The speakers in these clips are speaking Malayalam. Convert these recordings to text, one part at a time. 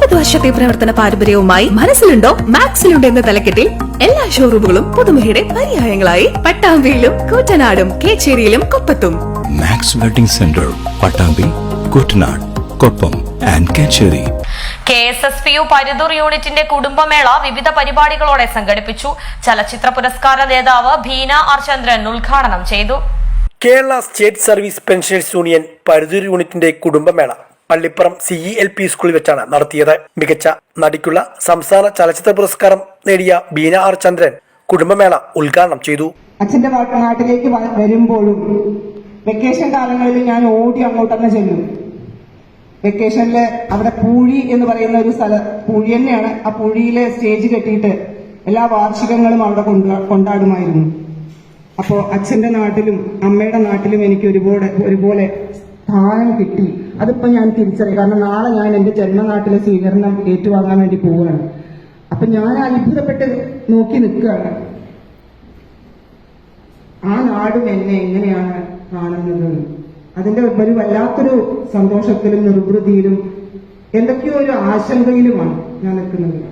ഇരുപത് വർഷത്തെ പ്രവർത്തന പാരമ്പര്യവുമായി മനസ്സിലുണ്ടോ? മാക്സിലുണ്ടോ എന്ന തലക്കെട്ടിൽ എല്ലാ ഷോറൂമുകളും പുതുമയുടെ പര്യായങ്ങളായി പട്ടാമ്പിയിലും കൂറ്റനാടും കേച്ചേരിയിലും കൊപ്പത്തും. Max wedding centre Pattambi Koottanad Koppam and Kechery. K S S P U Parithoor യൂണിറ്റിന്റെ കുടുംബമേള വിവിധ പരിപാടികളോടെ സംഘടിപ്പിച്ചു. ചലച്ചിത്ര പുരസ്കാര നേതാവ് ഭീന ആർ ചന്ദ്രൻ ഉദ്ഘാടനം ചെയ്തു. Kerala state service pensioners union Parithoor യൂണിറ്റിന്റെ കുടുംബമേള. Pallippuram C E L P school വെച്ചാണ് നടത്തിയത്. മികച്ച നടിക്കുള്ള സംസ്ഥാന ചലച്ചിത്ര പുരസ്കാരം നേടിയ ബീന ആർ ചന്ദ്രൻ കുടുംബമേള ഉദ്ഘാടനം ചെയ്തു. അച്ഛന്റെ നാട്ടിലേക്ക് വരുമ്പോഴും വെക്കേഷൻ കാലങ്ങളിൽ ഞാൻ ഓടി അങ്ങോട്ട് തന്നെ ചെല്ലും. വെക്കേഷനിൽ അവിടെ പൂഴി എന്ന് പറയുന്ന ഒരു സ്ഥല പൂഴി തന്നെയാണ്. ആ പൂഴിയിലെ സ്റ്റേജ് കെട്ടിയിട്ട് എല്ലാ വാർഷികങ്ങളും അവിടെ കൊണ്ടാടുമായിരുന്നു. അപ്പോൾ അച്ഛന്റെ നാട്ടിലും അമ്മയുടെ നാട്ടിലും എനിക്ക് ഒരുപോലെ ഒരുപോലെ സ്ഥാനം കിട്ടി. അതിപ്പോ ഞാൻ തിരിച്ചറിയാം. കാരണം നാളെ ഞാൻ എന്റെ ജന്മനാട്ടിലെ സ്വീകരണം ഏറ്റുവാങ്ങാൻ വേണ്ടി പോവുകയാണ്. അപ്പൊ ഞാൻ അത്ഭുതപ്പെട്ട് നോക്കി നിൽക്കുകയാണ്. ആ നാടും എന്നെ എങ്ങനെയാണ് കാണുന്നത്? അതിന്റെ ഒരു വല്ലാത്തൊരു സന്തോഷത്തിലും നിർവൃതിയിലും എന്തൊക്കെയോ ഒരു ആശങ്കയിലുമാണ് ഞാൻ നിൽക്കുന്നത്.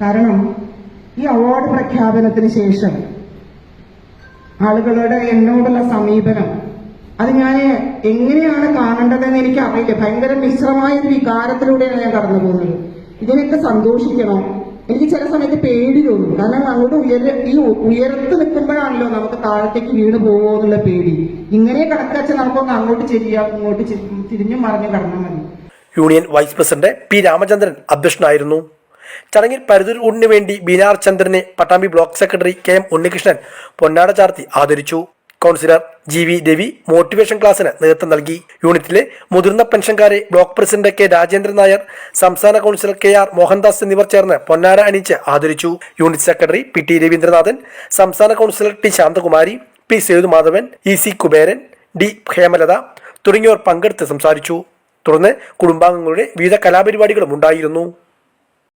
കാരണം ഈ അവാർഡ് പ്രഖ്യാപനത്തിന് ശേഷം ആളുകളുടെ എന്നോടുള്ള സമീപനം അത് ഞാൻ എങ്ങനെയാണ് കാണേണ്ടതെന്ന് എനിക്ക് അറിയില്ല. ഭയങ്കര മിശ്രമായ ഒരു വികാരത്തിലൂടെയാണ് ഞാൻ കടന്നു പോകുന്നത്. ഇതിനൊക്കെ സന്തോഷിക്കണം. എനിക്ക് ചില സമയത്ത് പേടി തോന്നും. കാരണം അങ്ങോട്ട് ഉയര ഈ ഉയരത്ത് നിൽക്കുമ്പോഴാണല്ലോ നമുക്ക് താഴത്തേക്ക് വീണ് പോകുമോ എന്നുള്ള പേടി. ഇങ്ങനെ കിടക്കാച്ച നമുക്കൊന്ന് അങ്ങോട്ട് ചെരിയാം ഇങ്ങോട്ട് തിരിഞ്ഞു മറിഞ്ഞും കടന്നാൽ മതി. Union vice president P Ramachandran അധ്യക്ഷനായിരുന്നു. ചടങ്ങിൽ പരുതൂർ വേണ്ടി ബീനാർ ചന്ദ്രനെ Pattambi block secretary K M Unnikrishnan പൊന്നാട ചാർത്തി ആദരിച്ചു. Councillor G V Ravi motivation ക്ലാസ്സിന് നേതൃത്വം നൽകി. യൂണിറ്റിലെ മുതിർന്ന പെൻഷൻകാരെ block president K Rajendran Nair സംസ്ഥാന കൗൺസിലർ കെ ആർ മോഹൻദാസ് എന്നിവർ ചേർന്ന് പൊന്നാര അണിയിച്ച് ആദരിച്ചു. Unit secretary P T Raveendranathan സംസ്ഥാന councillor T Santhakumari P Sethumadhavan E C Kuberan D Hemalatha തുടങ്ങിയവർ പങ്കെടുത്ത് സംസാരിച്ചു. തുടർന്ന് കുടുംബാംഗങ്ങളുടെ വിവിധ കലാപരിപാടികളും ഉണ്ടായിരുന്നു.